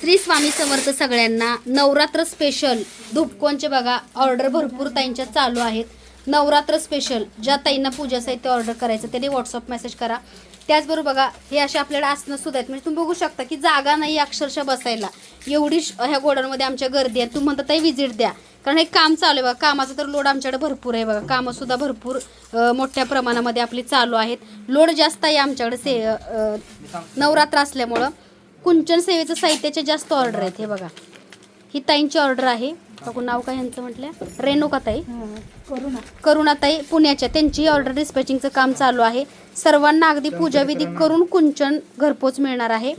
श्री स्वामी समर्थ सगळ्यांना नवरात्र स्पेशल धूपकोनचे बघा ऑर्डर भरपूर ताईंच्या चालू आहेत. नवरात्र स्पेशल ज्या ताईंना पूजा साहित्य ऑर्डर करायचं त्यांनी व्हॉट्सअप मेसेज करा. त्याचबरोबर बघा हे असे आपल्याला आसनं सुद्धा आहेत. म्हणजे तुम्ही बघू शकता की जागा नाही अक्षरशः बसायला. एवढी श- ह्या गोडांमध्ये आमच्या गर्दी आहे. तुम्ही म्हणता ताई विजिट द्या. कारण हे काम चालू आहे बघा. कामाचा तर लोड आमच्याकडे भरपूर आहे बघा. कामंसुद्धा भरपूर मोठ्या प्रमाणामध्ये आपली चालू आहेत. लोड जास्त आहे आमच्याकडे से नवरात्र असल्यामुळं. कुंचन सेवेचं साहित्याचे जास्त ऑर्डर आहेत हे बघा. ही ताईंची ऑर्डर आहे. बघू नाव काय यांचं म्हटलं? रेणुका ताई करुणाताई पुण्याच्या. त्यांची ऑर्डर डिस्पॅचिंगचं काम चालू आहे. सर्वांना अगदी पूजाविधी करून कुंचन घरपोच मिळणार आहे.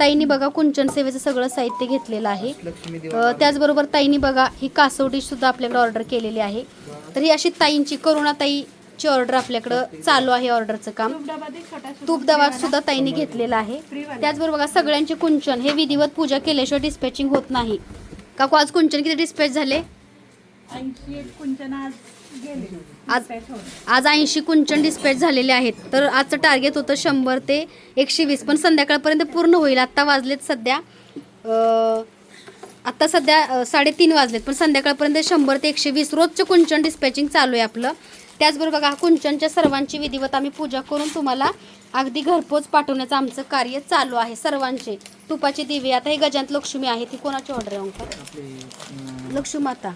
ताईंनी बघा कुंचन सेवेचं सगळं साहित्य घेतलेलं आहे. त्याचबरोबर ताईंनी बघा ही कासवडी सुद्धा आपल्याकडे ऑर्डर केलेली आहे. तर ही अशी ताईंची ची ऑर्डर आपल्याकडं चालू आहे ऑर्डरचं काम. तूप दवा सुद्धा ताईंनी घेतलेला आहे. त्याचबरोबर बघा सगळ्यांचे कुंचन. हे विधिवत पूजा केल्याशिवाय डिस्पॅचिंग होत नाही. काकू आज कुंचन किती डिस्पॅच झाले? कुंचन आज आज आज ऐंशी कुंचन डिस्पॅच झालेले आहेत. तर आजचं टार्गेट होतं शंभर ते एकशे वीस. पण संध्याकाळपर्यंत पूर्ण होईल. आत्ता वाजलेत सध्या आत्ता सध्या साडेतीन वाजलेत. पण संध्याकाळपर्यंत शंभर ते एकशे वीस. रोजचं कुंचन डिस्पॅचिंग चालू आहे आपलं. त्याचबरोबर बघा कुंचनच्या सर्वांची विधिवत आम्ही पूजा करून तुम्हाला अगदी घरपोच पाठवण्याचं आमचं कार्य चालू आहे सर्वांचे. तुपाचे दिवे आता हे गजांत लक्ष्मी आहे ती कोणाची ऑर्डर आहे ओंकार लक्ष्मी माता.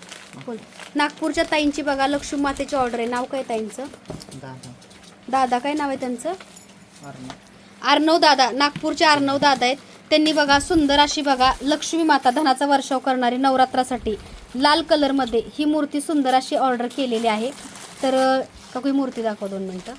बोल. नागपूरच्या ताईंची बघा लक्ष्मी मातेची ऑर्डर आहे. नाव काय ताईंचं? दादा. काय नाव आहे त्यांचं? अर्णव. दादा. नागपूरचे अर्णव दादा आहेत. त्यांनी बघा सुंदर अशी बघा लक्ष्मी माता धनाचा वर्षाव करणारी नवरात्रासाठी लाल कलरमध्ये ही मूर्ती सुंदर अशी ऑर्डर केलेली आहे. तर अं, काकू ही मूर्ती दाखवा दोन मिनटं.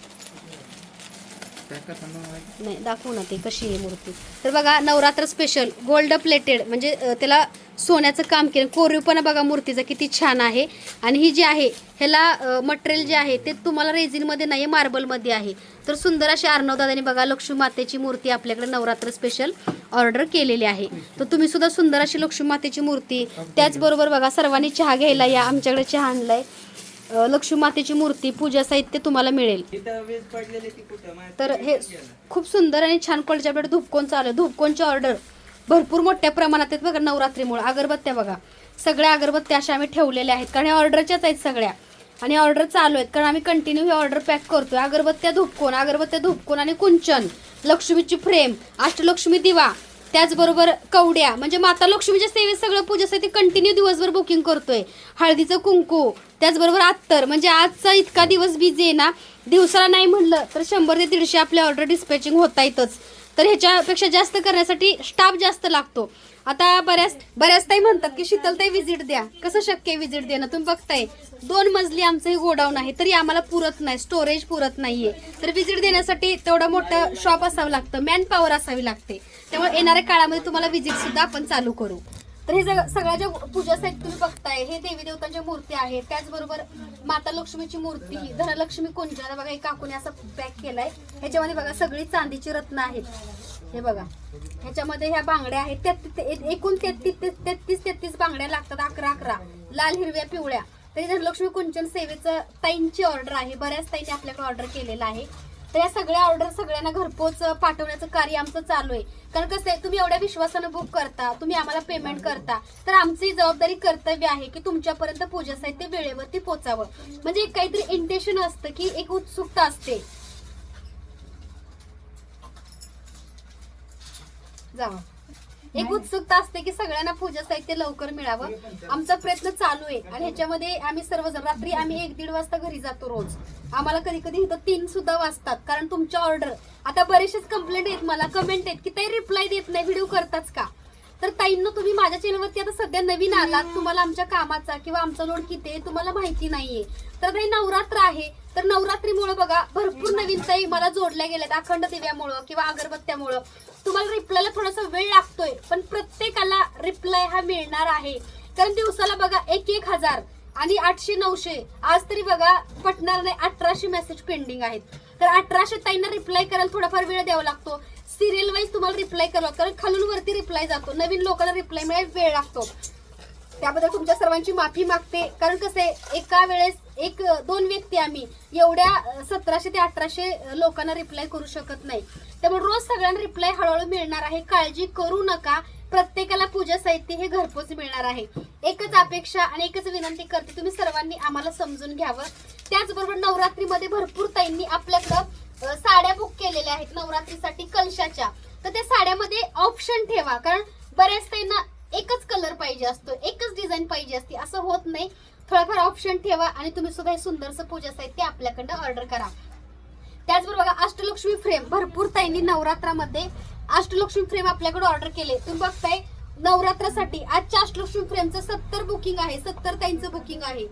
नाही दाखवू ना ते कशी आहे मूर्ती. तर बघा नवरात्र स्पेशल गोल्ड प्लेटेड म्हणजे त्याला सोन्याचं काम केलं. कोरीवपणा बघा मूर्तीचा किती छान आहे. आणि ही जी आहे ह्याला मटेरियल जे आहे ते तुम्हाला रेझिनमध्ये नाही आहे मार्बलमध्ये आहे. तर सुंदर अशी अर्णवदादांनी बघा लक्ष्मी मातेची मूर्ती आपल्याकडे नवरात्र स्पेशल ऑर्डर केलेली आहे. तर तुम्ही सुद्धा सुंदर अशी लक्ष्मी मातेची मूर्ती त्याचबरोबर बघा सर्वांनी चहा घ्यायला या आमच्याकडे चहा आणलाय. लक्ष्मी मातेची मूर्ती पूजा साहित्य तुम्हाला मिळेल. तर हे खूप सुंदर आणि छान क्वालिटी आपल्याकडे धूपकोन चालू आहे. धूपकोनची ऑर्डर भरपूर मोठ्या प्रमाणात आहेत बघा नवरात्रीमुळे. अगरबत्त्या बघा. सगळ्या अगरबत्त्या अशा आम्ही ठेवलेल्या आहेत. कारण ऑर्डरच्याच आहेत सगळ्या. आणि ऑर्डर चालू आहेत. कारण आम्ही कंटिन्यू ही ऑर्डर पॅक करतोय. अगरबत्त्या धूपकोन अगरबत्त्या धूपकोन आणि कुंचन. लक्ष्मीची फ्रेम अष्टलक्ष्मी दिवा. त्याचबरोबर कवड्या म्हणजे माता लक्ष्मीच्या सेवेत सगळं पूजेसाठी कंटिन्यू दिवसभर बुकिंग करतोय. हळदीचं कुंकू त्याचबरोबर अत्तर म्हणजे आजचा इतका दिवस बिझी आहे ना दिवसाला नाही म्हणलं तर शंभर ते दीडशे आपल्या ऑर्डर डिस्पॅचिंग होता येतच तर ह्याच्यापेक्षा जास्त करण्यासाठी स्टाफ जास्त लागतो. आता बऱ्याच बऱ्याच ताई म्हणतात की शीतलताई व्हिजिट द्या. कसं शक्य आहे व्हिजिट देणं? तुम्ही बघताय दोन मजली आमचं हे गोडाऊन आहे तरी आम्हाला पुरत नाही स्टोरेज पुरत नाहीये. तर व्हिजिट देण्यासाठी तेवढं मोठं शॉप असावं लागतं मॅन पॉवर असावी लागते. त्यामुळे येणाऱ्या काळामध्ये तुम्हाला व्हिजिट सुद्धा आपण चालू करू. तर हे सगळ्या ज्या पूजा साहित्य तुम्ही बघताय हे देवी देवतांच्या मूर्ती आहेत. त्याचबरोबर माता लक्ष्मीची मूर्ती धनलक्ष्मी कुंजाला बघा एक काकूने असं पॅक केलाय. ह्याच्यामध्ये बघा सगळी चांदीची रत्न आहेत. हे बघा. ह्याच्यामध्ये ह्या बांगड्या आहेत. त्यात ते- एकूण तेहतीस तेहतीस तेहतीस बांगड्या लागतात अकरा अकरा. लाल हिरव्या पिवळ्या. तरी धनलक्ष्मी कुंचन सेवेचं ताईंची ऑर्डर आहे. बऱ्याच ताईंनी आपल्याकडे ऑर्डर केलेलं आहे. तर या सगळ्या ऑर्डर सगळ्यांना घरपोच पाठवण्याचं कार्य आमचं चालू आहे. कारण कसं आहे तुम्ही एवढ्या विश्वासानं बुक करता तुम्ही आम्हाला पेमेंट करता तर आमची जबाबदारी कर्तव्य आहे की तुमच्यापर्यंत पूजा साहित्य वेळेवरती पोचावं. म्हणजे एक काहीतरी इंटेन्शन असतं की एक उत्सुकता असते. जावा. एक उत्सुकता असते की सगळ्यांना पूजा साहित्य लवकर मिळावं. आमचा प्रयत्न चालू आहे. आणि ह्याच्यामध्ये आम्ही सर्वजण रात्री आम्ही एक दीड वाजता घरी जातो रोज. आम्हाला कधी कधी इथं तीन सुद्धा वाजतात. कारण तुमच्या ऑर्डर आता बरेचसेच कंप्लेंट आहेत मला कमेंट आहेत की ताई रिप्लाय देत नाही व्हिडिओ करताच का? तर ताईंनो तुम्ही माझ्या चॅनलवरती आता सध्या नवीन आलात. तुम्हाला आमच्या कामाचा किंवा आमचा लोड किती आहे तुम्हाला माहिती नाहीये. तर ताई नवरात्र आहे. तर नवरात्रीमुळे बघा भरपूर नवीन ताई मला जोडल्या गेल्यात अखंड दिव्यामुळं किंवा अगरबत्त्यामुळं. तुम्हाला रिप्लायला थोडासा वेळ लागतोय पण प्रत्येकाला रिप्लाय हा मिळणार आहे. कारण दिवसाला बघा एक एक हजार आणि आठशे नऊशे आज तरी बघा पटणार नाही अठराशे मेसेज पेंडिंग आहेत. तर अठराशे ताईंना रिप्लाय करायला थोडाफार वेळ द्यावा लागतो. सिरियल वाईज तुम्हाला रिप्लाय करावा कारण खालून वरती रिप्लाय जातो. नवीन लोकांना रिप्लाय मिळायला वेळ लागतो. त्याबद्दल तुमच्या सर्वांची माफी मागते. कारण कसं आहे एका वेळेस एक दोन व्यक्ती आम्ही एवढ्या सतराशे ते अठराशे लोकांना रिप्लाय करू शकत नाही. त्यामुळे रोज सगळ्यांना रिप्लाय हळूहळू मिळणार आहे. काळजी करू नका. प्रत्येकाला पूजा साहित्य हे घरपोच मिळणार आहे. एकच अपेक्षा आणि एकच विनंती करते. तुम्ही सर्वांनी आम्हाला समजून घ्यावं. त्याचबरोबर नवरात्रीमध्ये भरपूर ताईंनी आपल्याकडं साड्या बुक केलेल्या आहेत नवरात्रीसाठी कलशाच्या. तर त्या साड्यामध्ये ऑप्शन ठेवा. कारण बऱ्याच त्यांना एकच कलर पाहिजे असतो एकच डिझाईन पाहिजे असते. असं होत नाही. थोडाफार ऑप्शन ठेवा आणि तुम्ही सुद्धा हे सुंदरसं पूजा साहित्य आपल्याकडं ऑर्डर करा. त्याचबरोबर बघा अष्टलक्ष्मी फ्रेम भरपूर ताईंनी नवरात्रामध्ये अष्टलक्ष्मी फ्रेम आपल्याकडे ऑर्डर केले. तुम्ही बघताय नवरात्रासाठी आजच्या अष्टलक्ष्मी फ्रेमचं सत्तर बुकिंग आहे. सत्तर ताईंचं बुकिंग आहे.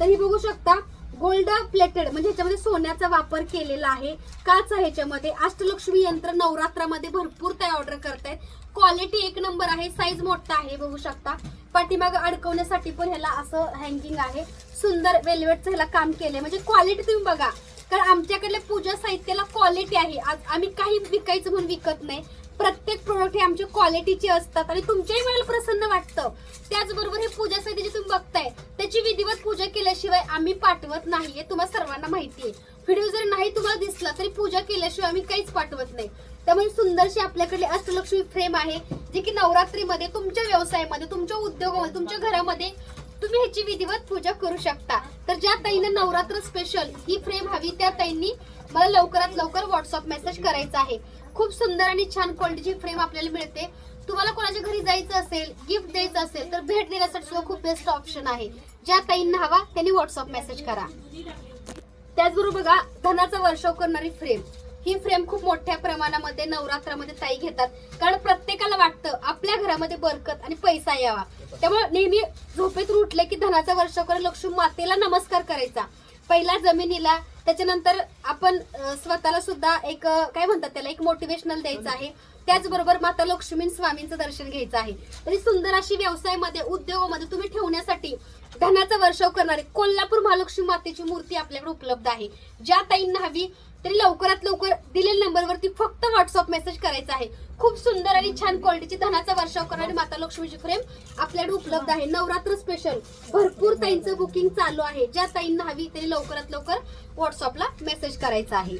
तर ही बघू शकता गोल्ड प्लेटेड म्हणजे ह्याच्यामध्ये सोन्याचा वापर केलेला आहे. काच आहे ह्याच्यामध्ये. अष्टलक्ष्मी यंत्र नवरात्रामध्ये भरपूर ते ऑर्डर करतायत. क्वालिटी एक नंबर आहे साईज मोठा आहे बघू शकता. पाठीमाग अडकवण्यासाठी पण ह्याला असं हँगिंग आहे. सुंदर वेल्वेटचं ह्याला काम केलंय. म्हणजे क्वालिटी तुम्ही बघा. कारण आमच्याकडल्या पूजा साहित्याला क्वालिटी आहे. आज आम्ही काही विकायचं म्हणून विकत नाही. प्रत्येक प्रोडक्ट हे आमच्या क्वालिटीचे असतात आणि तुमच्याही वेळेला प्रसन्न वाटतं. त्याचबरोबर हे पूजा साहित्य जे तुम्ही बघताय त्याची विधिवत पूजा केल्याशिवाय आम्ही पाठवत नाहीये तुम्हाला सर्वांना माहिती आहे व्हिडिओ जर नाही तुम्हाला दिसला तरी पूजा केल्याशिवाय आम्ही काहीच पाठवत नाही. त्यामुळे सुंदरशी आपल्याकडे अष्टलक्ष्मी फ्रेम आहे जे की नवरात्रीमध्ये तुमच्या व्यवसायामध्ये तुमच्या उद्योगामध्ये तुमच्या घरामध्ये तुम्ही ह्याची विधिवत पूजा करू शकता. तर ज्या ताईंना नवरात्र स्पेशल ही फ्रेम हवी त्या ताईंनी मला लवकरात लवकर व्हॉट्सअप मेसेज करायचा आहे. खूप सुंदर आणि छान क्वालिटीची फ्रेम आपल्याला मिळते. तुम्हाला कोणाच्या घरी जायचं असेल गिफ्ट द्यायचं असेल तर भेट देण्यासाठी सुद्धा खूप बेस्ट ऑप्शन आहे. ज्या ताईंना हवा त्यांनी व्हॉट्सअप मेसेज करा. त्याचबरोबर बघा धनाचा वर्षाव करणारी फ्रेम ही फ्रेम खूप मोठ्या प्रमाणामध्ये नवरात्रामध्ये ताई घेतात. कारण प्रत्येकाला वाटतं आपल्या घरामध्ये बरकत आणि पैसा यावा. त्यामुळे नेहमी झोपेतून उठले की धनाचा वर्षाव करून लक्ष्मी मातेला नमस्कार करायचा. पहिला जमिनीला त्याच्यानंतर आपण स्वतःला सुद्धा एक काय म्हणतात त्याला एक मोटिवेशनल द्यायचं आहे. त्याचबरोबर माता लक्ष्मी स्वामींचं दर्शन घ्यायचं आहे. तरी सुंदर अशी व्यवसायामध्ये उद्योगामध्ये तुम्ही ठेवण्यासाठी धनाचा वर्षाव करणारी कोल्हापूर महालक्ष्मी मातेची मूर्ती आपल्याकडे उपलब्ध आहे. ज्या ताईंना हवी तरी लवकरात लवकर दिलेल्या नंबरवरती फक्त व्हॉट्सअप मेसेज करायचा आहे. खूप सुंदर आणि छान क्वालिटीची धनाचा वर्षाव करणारी माता लक्ष्मीची फ्रेम आपल्याकडे उपलब्ध आहे. नवरात्र स्पेशल भरपूर ताईंचं बुकिंग चालू आहे. ज्या ताईंना हवी तरी लवकरात लवकर व्हॉट्सअपला मेसेज करायचा आहे.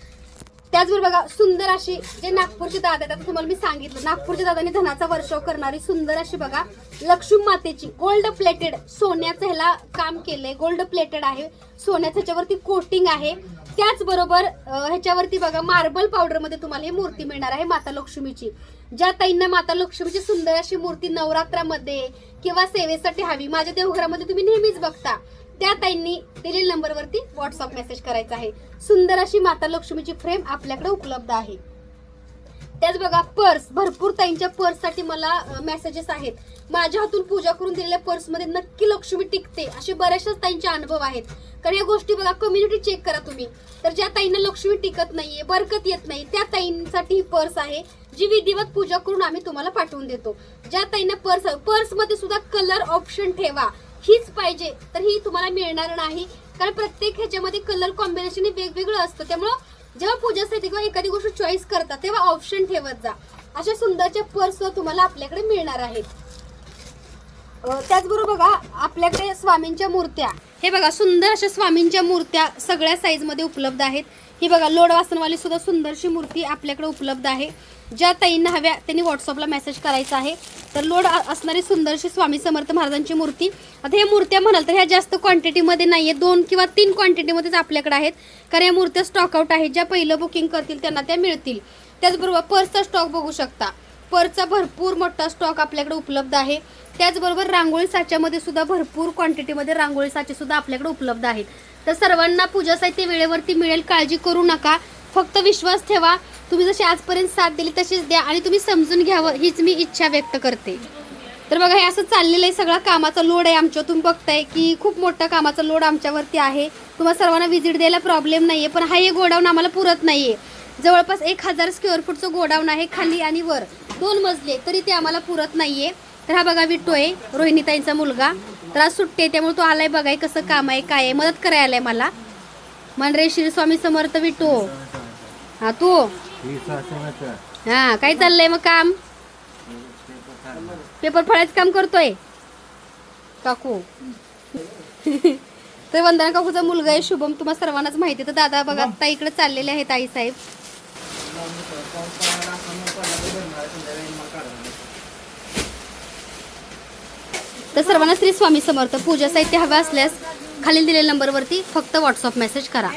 त्याचबरोबर बघा सुंदर अशी जे नागपूरचे दादा आहेत आता तुम्हाला मी सांगितलं नागपूरच्या दादांनी धनाचा वर्षाव करणारी सुंदर अशी बघा लक्ष्मी मातेची गोल्ड प्लेटेड सोन्याचं ह्याला काम केलंय. गोल्ड प्लेटेड आहे. सोन्याचं ह्याच्यावरती कोटिंग आहे. त्याचबरोबर ह्याच्यावरती बघा मार्बल पावडरमध्ये तुम्हाला ही मूर्ती मिळणार आहे माता लक्ष्मीची. ज्या ताईंना माता लक्ष्मीची सुंदर अशी मूर्ती नवरात्रामध्ये किंवा सेवेसाठी हवी माझ्या देवघरामध्ये तुम्ही नेहमीच बघता त्या ताईंनी दिलेल्या नंबरवरती व्हॉट्सअप मेसेज करायचा आहे. सुंदर अशी माता लक्ष्मीची फ्रेम आपल्याकडे उपलब्ध आहे. त्याच बघा पर्स भरपूर ताईंच्या पर्ससाठी मला मेसेजेस आहेत. माझ्या हातून पूजा करून दिलेल्या पर्समध्ये नक्की लक्ष्मी टिकते असे बऱ्याचशाच ताईंचे अनुभव आहेत. कारण या गोष्टी बघा कम्युनिटी चेक करा तुम्ही. तर ज्या ताईंना लक्ष्मी टिकत नाहीये बरकत येत नाही त्या ताईंसाठी ही पर्स आहे जी विधिवत पूजा करून आम्ही तुम्हाला पाठवून देतो. ज्या ताईंना पर्स पर्समध्ये सुद्धा कलर ऑप्शन ठेवा. हीच पाहिजे तर ही तुम्हाला मिळणार नाही. कारण प्रत्येक ह्याच्यामध्ये कलर कॉम्बिनेशन हे वेगवेगळं असतं. त्यामुळं जेव्हा पूजासाठी किंवा एखादी गोष्ट चॉईस करता तेव्हा ऑप्शन ठेवत जा. अशा सुंदरच्या पर्स तुम्हाला आपल्याकडे मिळणार आहेत. त्याचबरोबर बघा आपल्याकडे स्वामींच्या मूर्त्या. हे बघा सुंदर अशा स्वामींच्या मूर्त्या सगळ्या साईजमध्ये उपलब्ध आहेत. ही बघा लोडवासनवाली सुद्धा सुंदरशी मूर्ती आपल्याकडे उपलब्ध आहे. ज्या ताईंना हव्या त्यांनी व्हॉट्सअपला मेसेज करायचा आहे. तर लोड असणारी सुंदरशी स्वामी समर्थ महाराजांची मूर्ती. आता ह्या मूर्त्या म्हणाल तर ह्या जास्त क्वांटिटीमध्ये नाही आहे दोन किंवा तीन क्वांटिटीमध्येच आपल्याकडे आहेत. कारण या मूर्त्या स्टॉकआउट आहेत. ज्या पहिलं बुकिंग करतील त्यांना त्या मिळतील. त्याचबरोबर पर्सचा स्टॉक बघू शकता. पर्सचा भरपूर मोठा स्टॉक आपल्याकडे उपलब्ध आहे. त्याचबरोबर रांगोळी साच्यामध्ये सुद्धा भरपूर क्वांटिटीमध्ये रांगोळी साचे सुद्धा आपल्याकडे उपलब्ध आहेत. तर सर्वांना पूजा साहित्य वेळेवरती मिळेल काळजी करू नका. फक्त विश्वास ठेवा. तुम्ही जशी आजपर्यंत साथ दिली तशीच द्या आणि तुम्ही समजून घ्यावं हीच मी इच्छा व्यक्त करते. तर बघा हे असं चाललेलं आहे सगळा. कामाचा लोड आहे आमच्या तुम्ही बघताय की खूप मोठा कामाचा लोड आमच्यावरती आहे. तुम्हाला सर्वांना व्हिजिट द्यायला प्रॉब्लेम नाही आहे पण हा हे गोडाऊन आम्हाला पुरत नाही आहे जवळपास एक हजार स्क्वेअर फूटचं गोडाऊन आहे खाली आणि वर. दोन मजले तरी ते आम्हाला पुरत नाही आहे तर हा बघा विट्टो आहे रोहिणीताईंचा मुलगा. तर आज सुट्टी आहे त्यामुळे तो आलाय बघाय कसं काम आहे काय आहे मदत करायला आलाय मला. मनरे श्री स्वामी समर्थ विट्टो हा तू? हा काय चाललंय मग काम? पेपर फळायचं काम करतोय? काकू. तर वंदना काकूचा मुलगा आहे शुभम. तुम्हाला सर्वांनाच माहिती आहे. तर दादा बघा आता इकडे चाललेले आहेत आई साहेब. तर सर्वांना श्री स्वामी समर्थ पूजा साहित्य हवं असल्यास खालील दिलेल्या नंबरवरती फक्त व्हॉट्सअप मेसेज करा.